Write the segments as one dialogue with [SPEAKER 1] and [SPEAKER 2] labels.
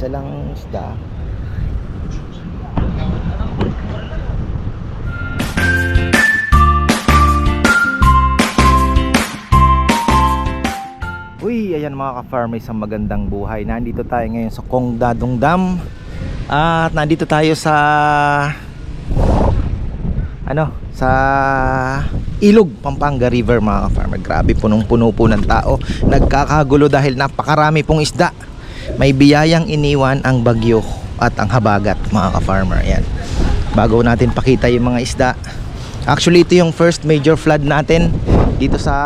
[SPEAKER 1] Isa lang isda. Mga ka-farmers ang magandang buhay. Nandito tayo ngayon sa Kongdadong Dam. At nandito tayo sa ano, sa Ilog, Pampanga River mga ka-farmer. Grabe punong-puno po ng tao. Nagkakagulo dahil napakarami pong isda. May biyayang iniwan ang bagyo at ang habagat mga ka-farmer. Ayan. Bago natin pakita yung mga isda. Actually, ito yung first major flood natin dito sa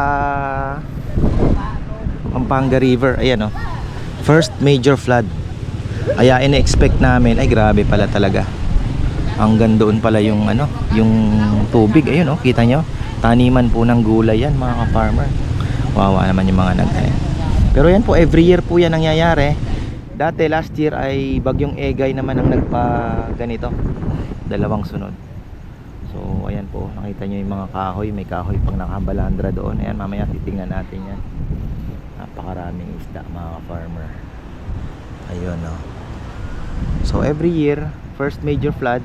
[SPEAKER 1] Pampanga River. Ayan oh. First major flood. Kaya ina-expect namin, ay grabe pala talaga. Hanggang doon pala yung ano, yung tubig. Ayun oh, kita nyo? Taniman po ng gulay yan mga ka-farmer. Wawa naman yung mga nag ayan. Pero yan po, every year po yan nangyayari. Dati last year ay bagyong Egay naman ang nagpa ganito. Dalawang sunod. So ayan po, nakita nyo yung mga kahoy. May kahoy pang nakabalandra doon. Ayan, mamaya titingnan natin yan. Napakaraming isda mga farmer. Ayun no. So every year, first major flood,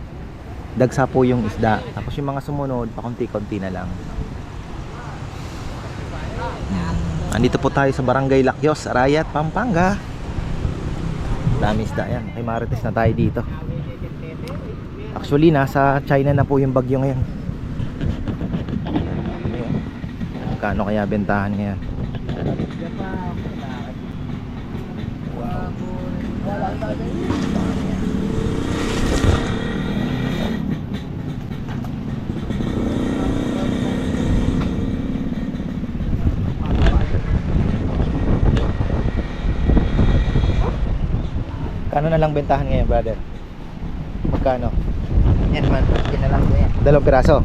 [SPEAKER 1] dagsa po yung isda. Tapos yung mga sumunod, pakunti-kunti na lang. Hmm. Andito po tayo sa Barangay Lakyos, Arayat, Pampanga. Dami isda yan. Kay Marites na tayo dito. Actually, nasa China na po yung bagyo ngayon. Ayun. Kano kaya bentahan ngayon? Kano na lang bentahan ngayon, brother? Magkano?
[SPEAKER 2] Yan man, yan na lang po yan.
[SPEAKER 1] Dalawang piraso.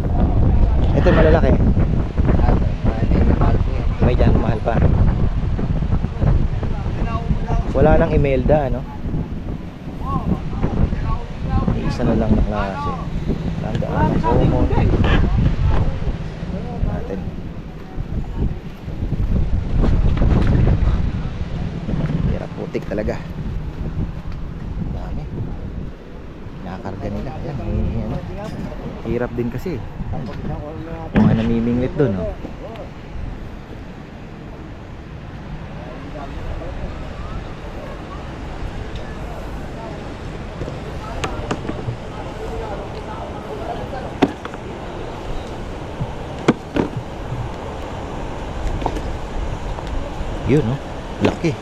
[SPEAKER 1] Ito yung malalaki.
[SPEAKER 2] May
[SPEAKER 1] dyan, mahal pa. Wala nang Imelda, ano? Isa na lang na klase. Tandaan ng common. Natin. Hirap putik talaga. Dami. Nakakarga nila. Ayan, may ano. Hirap din kasi. Mga namimingwit doon, oh. Yun, no? Laki.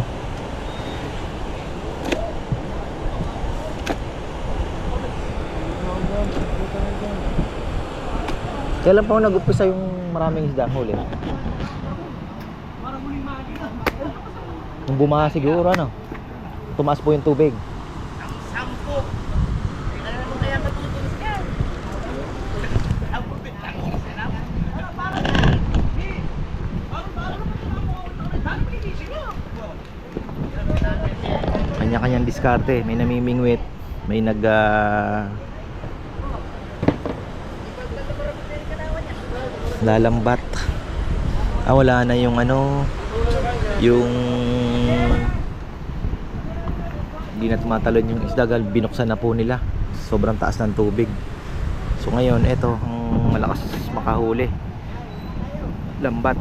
[SPEAKER 1] Kailan pa ako nag-upisa yung maraming isda huli? Nung bumaha siguro, ano? Tumaas po yung tubig. Kanya-kanyang diskarte. May namimingwit. May nag... ah, lalambat. Ah, wala na yung ano... Yung... Hindi na tumatalon yung isda. dahil Binuksan na po nila. Sobrang taas ng tubig. So ngayon, eto ang malakas makahuli. Lambat.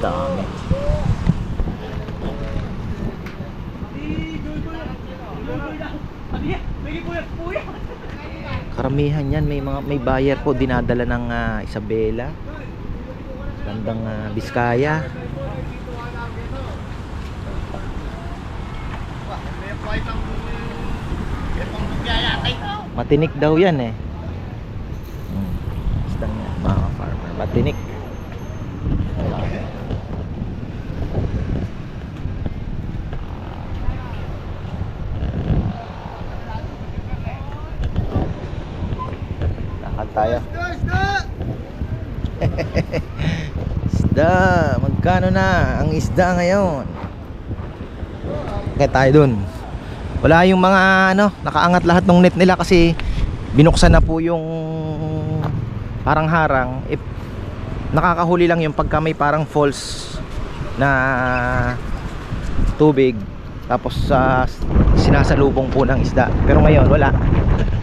[SPEAKER 1] Dami. Karamihan yan may buyer po dinadala ng ah, Isabela. Bandang ah, Biskaya. Matinik daw yan eh. Hmm. Mga. Matinik. Tayo. isda, magkano na ang isda ngayon? Kaya tayo dun. Wala yung mga ano, nakaangat lahat ng net nila kasi binuksan na po yung parang harang. If nakakahuli lang yung pagka may parang falls na tubig tapos sa sinasalubong po ng isda. Pero ngayon wala.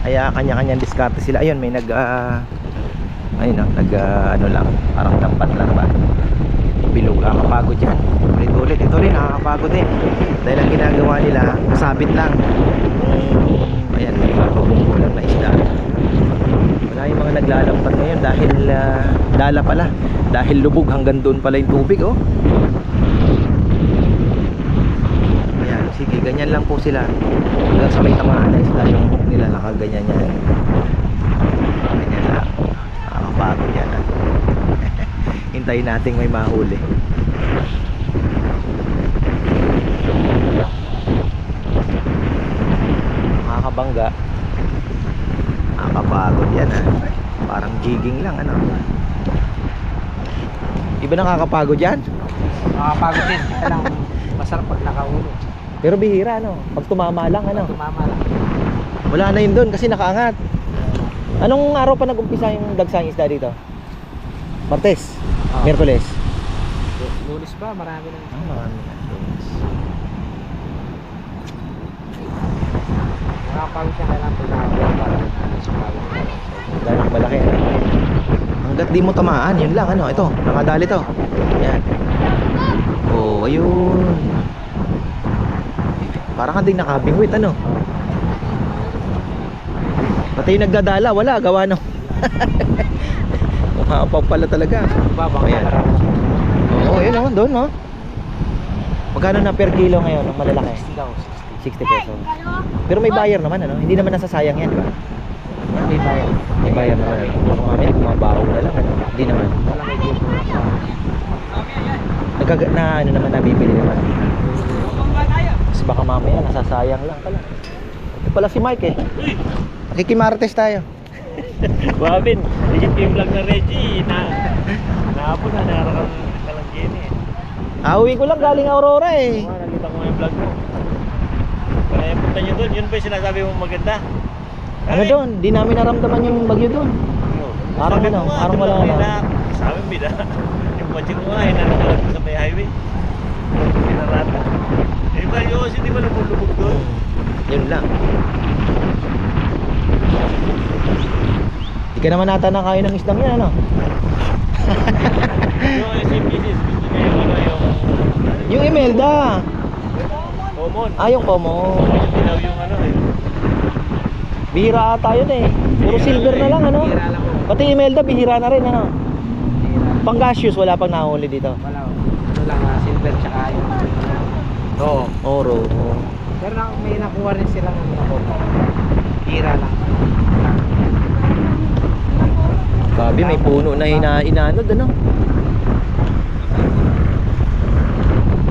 [SPEAKER 1] Kaya kanya-kanyang diskarte sila. Ayun, may nag ah, ayun ah, nag ah, ano lang, parang dampat lang ba. Bilog kakapagod yan. Ulit-ulit. Ito rin nakakapagod din. Dahil ang ginagawa nila, masabit lang. Kung, ayan, may mabubungkulang na isda. Wala yung mga naglalampat ngayon dahil ah, dala pala. Dahil lubog hanggang doon pala yung tubig, oh. Ayan, sige, ganyan lang po sila. Hanggang sa may tamaan na isda yung hook nila, nakaganyan yan. Ganyan lang. Nakakapagod yan, ah. Hintayin natin may mahuli. Nakakabangga. Nakakapagod yan, ah. Parang jigging lang, ano. Iba nakakapagod yan?
[SPEAKER 2] Makapagod din. Masarap pag nakahulog.
[SPEAKER 1] Pero bihira, ano. Pag tumama lang, ano.
[SPEAKER 2] Tumama lang.
[SPEAKER 1] Wala na yun doon kasi nakaangat. Anong araw pa nag-umpisa yung dagsang isda dito? Martes?
[SPEAKER 2] Ah.
[SPEAKER 1] Miyerkules?
[SPEAKER 2] Lunes ba? Marami na.
[SPEAKER 1] Ah, marami na.
[SPEAKER 2] Siya pag nakahulog para sumabit ka lang.
[SPEAKER 1] Dahil malaki. ano? Hanggat di mo tamaan, yun lang. Ano, ito, nakadali to. Yan. Oh, ayun. Parang ka ding nakabingwit, ano? Pati yung nagdadala, wala, gawa no. Umapaw pala talaga.
[SPEAKER 2] Babang
[SPEAKER 1] Ayan.
[SPEAKER 2] Ayan.
[SPEAKER 1] Oo, yun naman doon, no? Magkano na per kilo ngayon ng malalaki?
[SPEAKER 2] 60 daw.
[SPEAKER 1] 60 pesos. Pero may buyer naman, ano? Hindi naman nasasayang yan, di ba?
[SPEAKER 2] May bayad.
[SPEAKER 1] May buyer naman, ano? Baka mamaya kumabaho na lang, ano? Hindi naman.
[SPEAKER 2] Wala may dito na sa...
[SPEAKER 1] Nagkaga na, ano naman, nabibili naman. Baka mamaya nasasayang lang pala. Ito pala si Mike, eh. Nakikimartes tayo.
[SPEAKER 3] Babin, higit yung vlog na Reggie na nahapon na narakang kalanggini eh.
[SPEAKER 1] Auwi ko lang galing Aurora, eh.
[SPEAKER 3] Oo, nakita ko nga yung vlog mo. Kaya yung punta nyo doon, yun ba yung sinasabi mo maganda?
[SPEAKER 1] Ano doon? Di namin naramdaman yung bagyo doon.
[SPEAKER 3] Oo.
[SPEAKER 1] Parang ano, parang wala
[SPEAKER 3] lang
[SPEAKER 1] na.
[SPEAKER 3] nila- Sabi mo, bida. Yung kotse ko nga, hinanakalag ko sa may highway. Pinarata. Eh ba yun, hindi ba lumulubog doon?
[SPEAKER 1] Yun lang. Di ka naman nata nakain ng isdang yan, ano?
[SPEAKER 3] Yung SMPCs, gusto niya yung ano, yung...
[SPEAKER 1] Yung Imelda.
[SPEAKER 3] Common.
[SPEAKER 1] Ah, yung common.
[SPEAKER 3] Dilaw yung ano eh.
[SPEAKER 1] Bihira ata yun eh. Puro silver na lang, ano?
[SPEAKER 2] Lang po.
[SPEAKER 1] Pati Imelda, bihira na rin, ano?
[SPEAKER 2] Tira.
[SPEAKER 1] Pangasius, wala pang nahuli dito.
[SPEAKER 2] Wala. Ito lang ah, silver tsaka yung...
[SPEAKER 3] Oo.
[SPEAKER 1] Oro. oo.
[SPEAKER 2] Pero na, may nakuha rin silang ako. Tira lang.
[SPEAKER 1] Gabi, may puno na ina inanod, ano?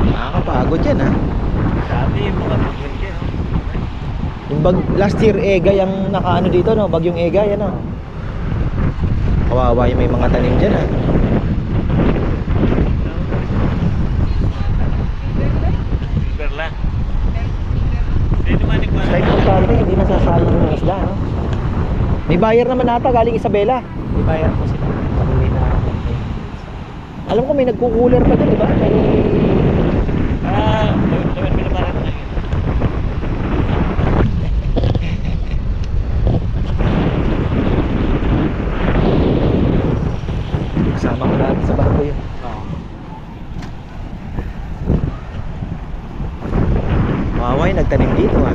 [SPEAKER 1] Nakakapagod yan, ha?
[SPEAKER 3] Yung mga pagkakit.
[SPEAKER 1] Yung bag, last year, Egay ang nakaano dito, no? Bagyong Egay, ano? Kawawa yung may mga tanim dyan, ha?
[SPEAKER 3] Silver lang.
[SPEAKER 1] Basta importante, hindi nasasayang yung isda, no? May buyer naman ata galing Isabela.
[SPEAKER 2] May bayad po sila. Pag-uwi na.
[SPEAKER 1] Alam ko may nagkukuler pa dun, di ba?
[SPEAKER 3] Ah, gawin mo naman ito.
[SPEAKER 1] Kasama ko lagi sa barko yun.
[SPEAKER 2] Oo.
[SPEAKER 1] Mawaway, nagtanim dito, ha?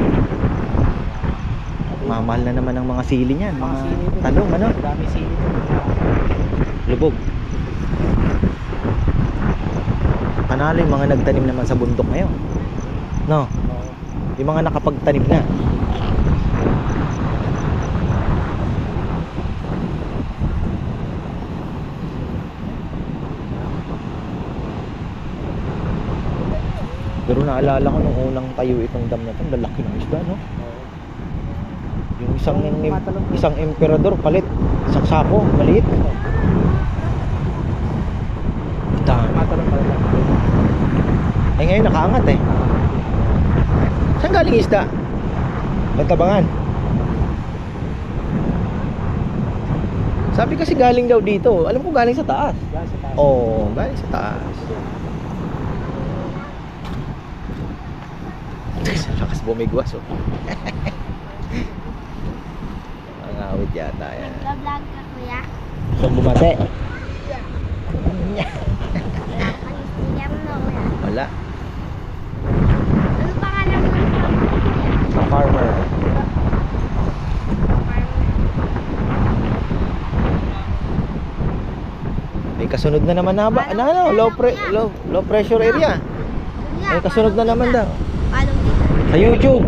[SPEAKER 1] Mamahal na naman ang mga sili niyan, mga
[SPEAKER 2] sili dun.
[SPEAKER 1] talong, ano?
[SPEAKER 2] Dami sili dun.
[SPEAKER 1] Lubog. Panalo yung mga nagtanim naman sa bundok ngayon. No? Yung mga nakapagtanim na. Pero naalala ko nung unang tayo itong dam na to, ang lalaki ng isda, no?
[SPEAKER 2] Oo.
[SPEAKER 1] Yung isang
[SPEAKER 2] Yung
[SPEAKER 1] isang emperador palit, isang sako, maliit. Dami. Eh ngayon nakaangat eh. Saan galing isda? Bantabangan. Sabi kasi galing daw dito. Alam ko galing sa taas.
[SPEAKER 2] Sa.
[SPEAKER 1] Oo, oh, galing sa taas. Lakas bumigwas oh. Awit yata yan.
[SPEAKER 4] Nag-vlog ka kuya.
[SPEAKER 1] Bumate?
[SPEAKER 4] Yan no kuya.
[SPEAKER 1] Wala.
[SPEAKER 4] Ano pangalan mo ng kuya?
[SPEAKER 1] Farmer. May kasunod na naman na ba? Ano, ano, low, pre- low, low pressure area. May kasunod na naman daw. Sa YouTube.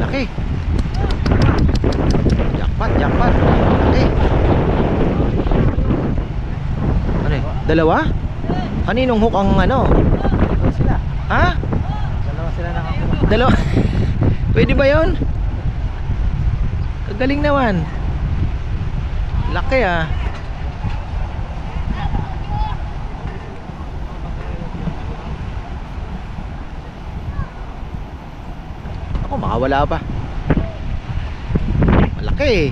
[SPEAKER 1] Laki. Jackpot, jackpot. Laki. Ano eh? Dalawa? Kaninong hook ang ano?
[SPEAKER 2] Dalawa sila.
[SPEAKER 1] Ha?
[SPEAKER 2] Dalawa sila nakakuha.
[SPEAKER 1] Dalawa. Pwede ba yon? Kagaling naman. Laki ah. Ako makawala pa. Malaki eh.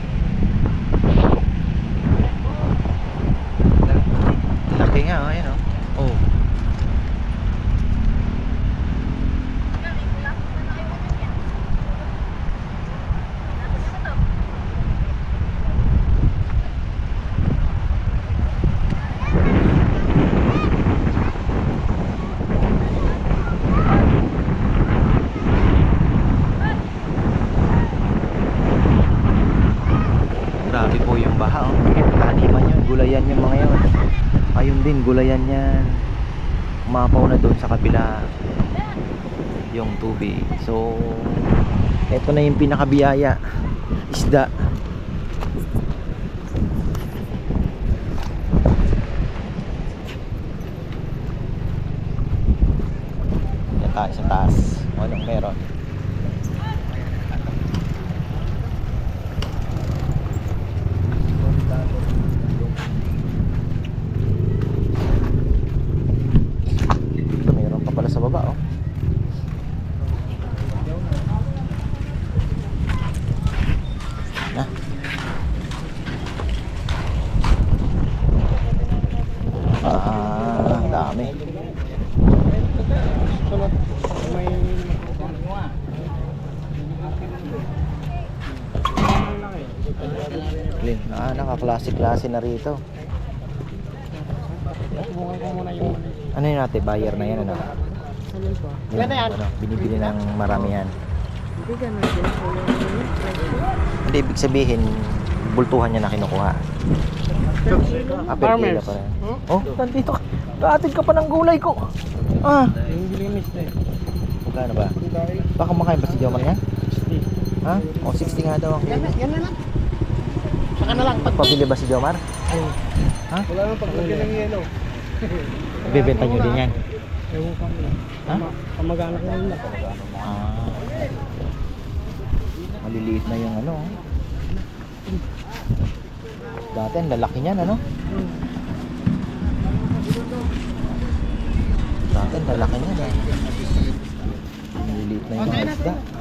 [SPEAKER 1] Laki nga, oh, ayan oh. Oh. Grabe po yung baha oh. Taniman yun, gulayan yung mga yun. Ayun din, gulayan yan. Umapaw na doon sa kabila yung tubig. So, eto na yung pinakabiyaya. Isda. Tayo sa taas. O, Anong meron? Ito meron pa pala sa baba oh. Na. Ah, dami.
[SPEAKER 2] Sunod. May
[SPEAKER 1] Clean. Ah, naka-klase-klase na rito.
[SPEAKER 2] Subukan ko muna yung
[SPEAKER 1] Ano yun natin? Buyer na yan, ano? Yung,
[SPEAKER 2] Ganda yan.
[SPEAKER 1] Ano, binibili ng maramihan.
[SPEAKER 4] Hindi ganun din po yung
[SPEAKER 1] Hindi, ibig sabihin, bultuhan niya na kinukuha. Ah, per kilo pa rin.
[SPEAKER 2] Hmm?
[SPEAKER 1] Oh, nandito ka. Kaatid ka pa ng gulay ko. Ah,
[SPEAKER 2] Yung bilinis na eh.
[SPEAKER 1] magkano ba? Baka kumakain pa si Jomar yan? Ha? O, 60 nga daw ang
[SPEAKER 2] Yan
[SPEAKER 1] kilo.
[SPEAKER 2] na, yan na lang. Saka na lang. Pag
[SPEAKER 1] Pabili ba si Jomar? Ha?
[SPEAKER 2] wala nang paglagyan ng yelo.
[SPEAKER 1] Ibebenta niyo din yan?
[SPEAKER 2] Ewan ko muna.
[SPEAKER 1] Ha?
[SPEAKER 2] Kamag-anak ko nila.
[SPEAKER 1] Ah. Maliliit na yung ano. oh. Dati ang lalaki niyan ano? Dati ang lalaki niyan eh. Maliliit na yung mga isda.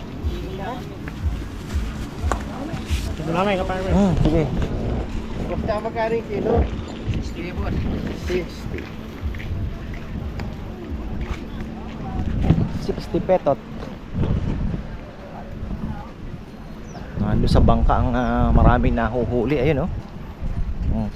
[SPEAKER 2] Ito na may kaparmer.
[SPEAKER 1] Hmm, sige.
[SPEAKER 2] Basta magkano yung kilo? 60 po. 60.
[SPEAKER 1] 60 petot. Ano sa bangka ang ah, maraming nahuhuli. Ayun oh. Hmm.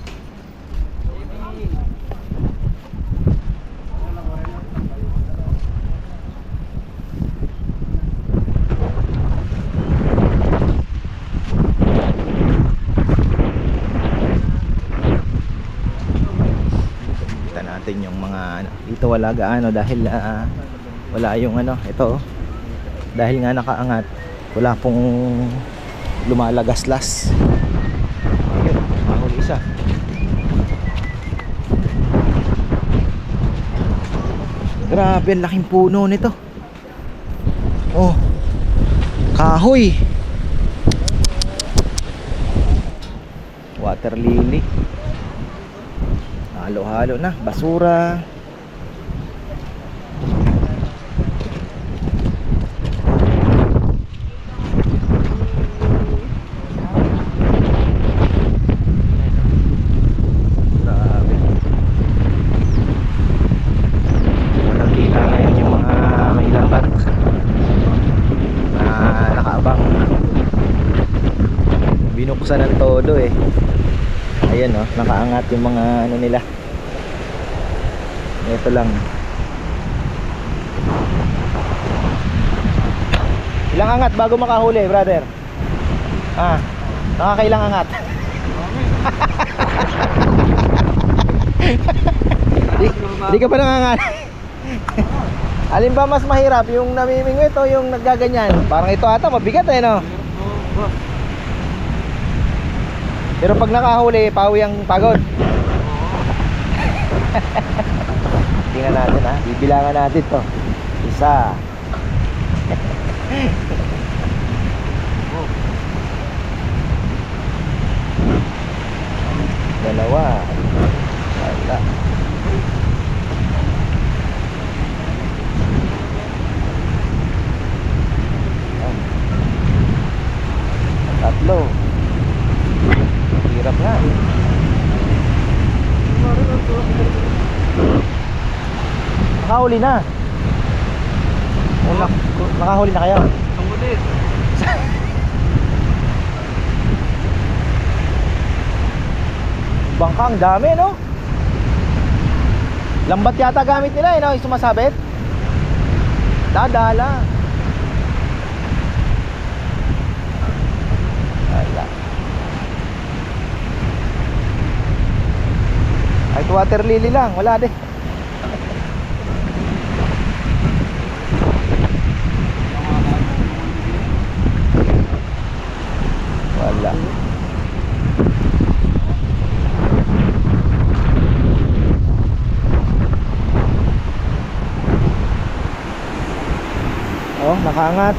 [SPEAKER 1] wala gaano dahil uh, wala yung ano ito oh. dahil nga nakaangat wala pong lumalagaslas. Ayun mahuli isa. Grabe ang laking puno nito. Oh kahoy. Water lily. Halo-halo na basura. Binuksan ng todo eh. Ayan oh, nakaangat yung mga ano nila. Ito lang. Ilang angat bago makahuli, brother? Ah, nakakailang angat? di ka pa nangangat. Alin ba mas mahirap? Yung namimingwit o yung naggaganyan? Parang ito ata, mabigat eh no? Pero pag nakahuli, pawi ang pagod. Tingnan natin ha. Bibilangan natin to. Isa. Dalawa. Wala. Ayan. Tatlo. Hirap nga. Nakahuli na. Una, nakahuli na kayo.
[SPEAKER 3] Ang ulit.
[SPEAKER 1] Bangka ang dami, no? Lambat yata gamit nila, eh, no? Yung sumasabit. Dadala. Wala. Kahit water lily lang, wala din. Wala. Oh, nakaangat.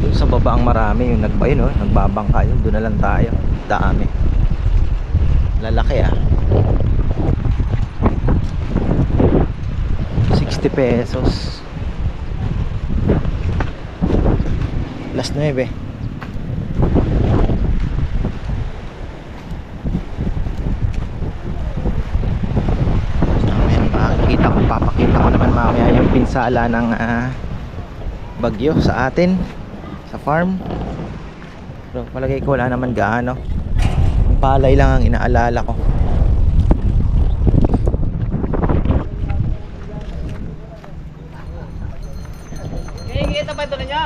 [SPEAKER 1] Doon sa baba ang marami yung nagba yun, oh, nagbabangka yun. Doon na lang tayo. Dami. Lalaki ah. 60 pesos. Last 9 Ayan, makikita ko, papakita ko naman mamaya yung pinsala ng ah, bagyo sa atin sa farm pero palagay ko wala naman gaano palay lang ang inaalala ko
[SPEAKER 2] Kaya kita pa ito ninyo.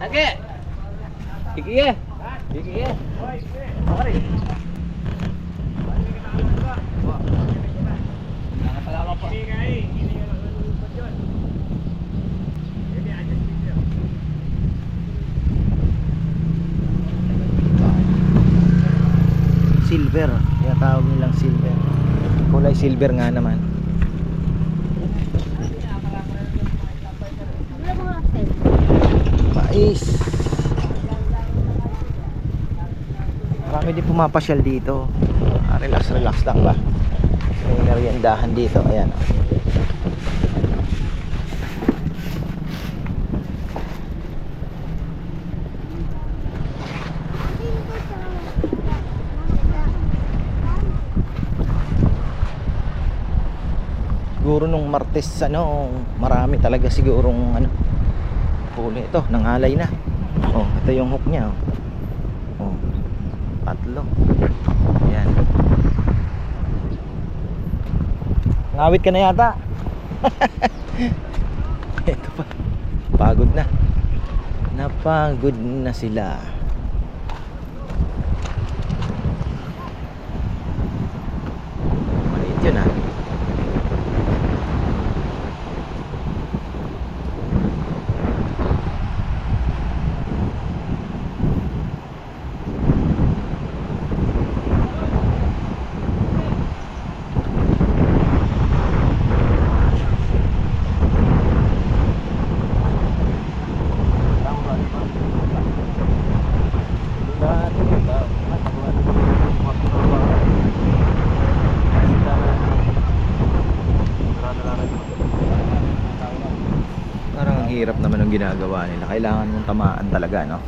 [SPEAKER 2] Lagi. Sige. Sige. Okay.
[SPEAKER 1] Silver. Kaya tawag nilang silver. Kulay silver nga naman. Mais marami din pumapasyal dito. Ah, relax relax lang ba? May meriendahan dito ayan siguro nung Martes ano marami talaga sigurong ano huli ito nangalay na. Oh ito yung hook niya oh, oh tatlo. Yan ngawit ka na yata. Ito pa. Pagod na. Napagod na sila ginagawa nila. Kailangan mong tamaan talaga, no?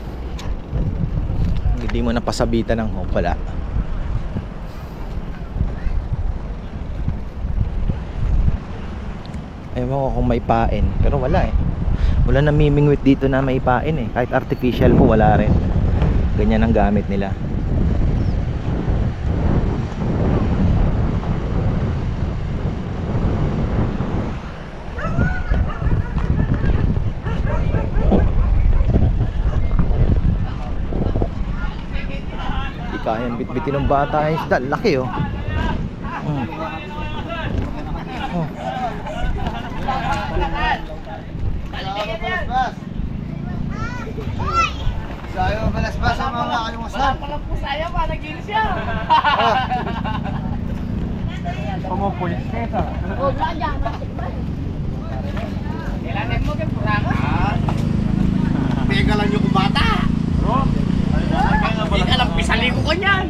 [SPEAKER 1] Hindi mo napasabitan ng hope, wala. Ewan ko kung may pain, pero wala eh. Wala namimingwit dito na may pain eh. Kahit artificial po, wala rin. Ganyan ang gamit nila. Kayang bitbitin ng bata yung isda. Laki oh. Mm. Oh.
[SPEAKER 2] Sayo balas-bas ang mga kalimusan.
[SPEAKER 5] Walang po saya pa, nagilis siya.
[SPEAKER 2] Pumupulis ka ito.
[SPEAKER 5] Oh, wala masikman. Kailangan mo kang purangan.
[SPEAKER 2] Pega lang yung bata.
[SPEAKER 5] Hindi ka lang pisali ko kanyan.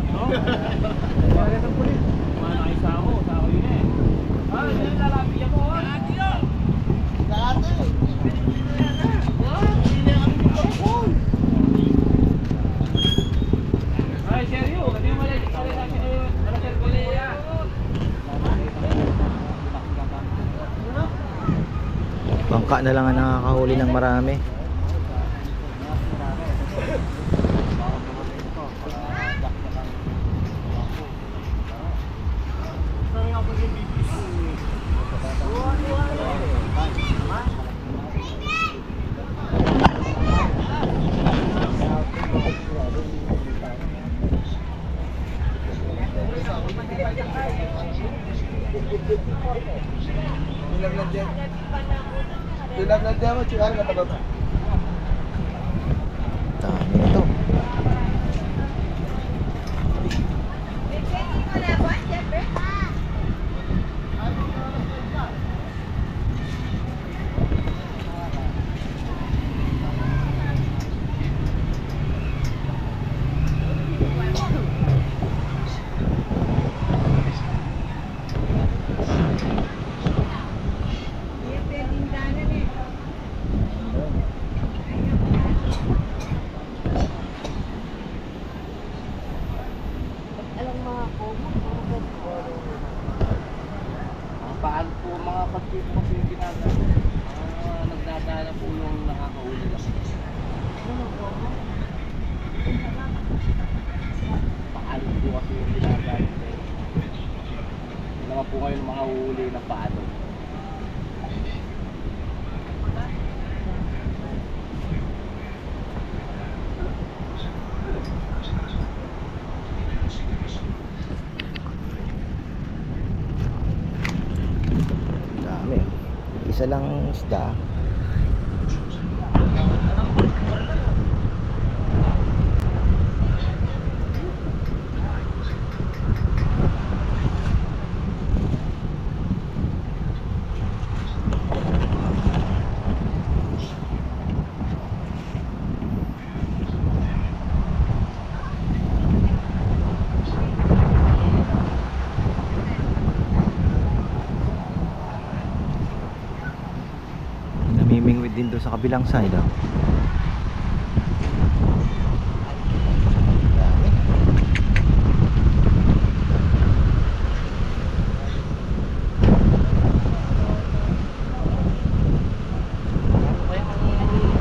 [SPEAKER 1] Bangka na lang ang nakakahuli ng marami.
[SPEAKER 2] Ilang lang dyan. Ilang lang dyan mo, tsukar ka tabab.
[SPEAKER 1] Dami nito.
[SPEAKER 3] Paano po mga pag-trip po yung ginagawa? Ah, nagdadala po yung nakakahuli lang. Paano po kasi yung ginagawa? Hindi naman po ngayon mga huli ng paano.
[SPEAKER 1] Dami. Isa lang isda. Namimingwit din doon sa kabilang side. Oh.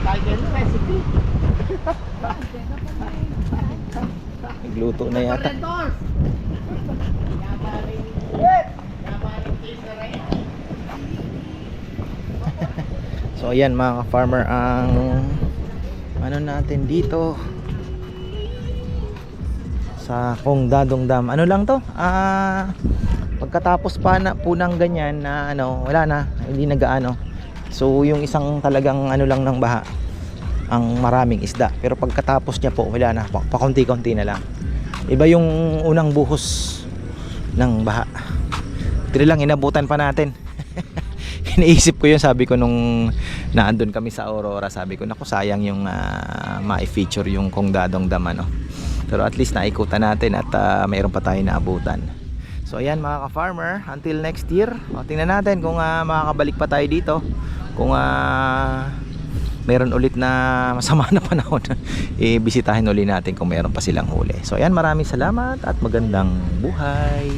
[SPEAKER 2] Title recipe.
[SPEAKER 1] Nagluto na yata. So ayan mga ka-farmer ang ano natin dito sa Dadong Dam. Ano lang to? Ah pagkatapos pa na po ng ganyan na ano, wala na, hindi nagaano. So yung isang talagang ano lang ng baha ang maraming isda. Pero pagkatapos niya po, wala na, pa- pakunti-kunti na lang. Iba yung unang buhos ng baha. Ito lang inabutan pa natin. Iniisip ko yun, sabi ko nung naandun kami sa Aurora, sabi ko, naku sayang yung ah, ma-feature yung Kong Dadong Dam ano. Pero at least naikutan natin at ah, mayroon pa tayo naabutan. So ayan mga ka-farmer, until next year, o, tingnan natin kung ah, makakabalik pa tayo dito. Kung ah, meron ulit na masama na panahon, eh, bisitahin uli natin kung meron pa silang huli. So, ayan, maraming salamat at magandang buhay.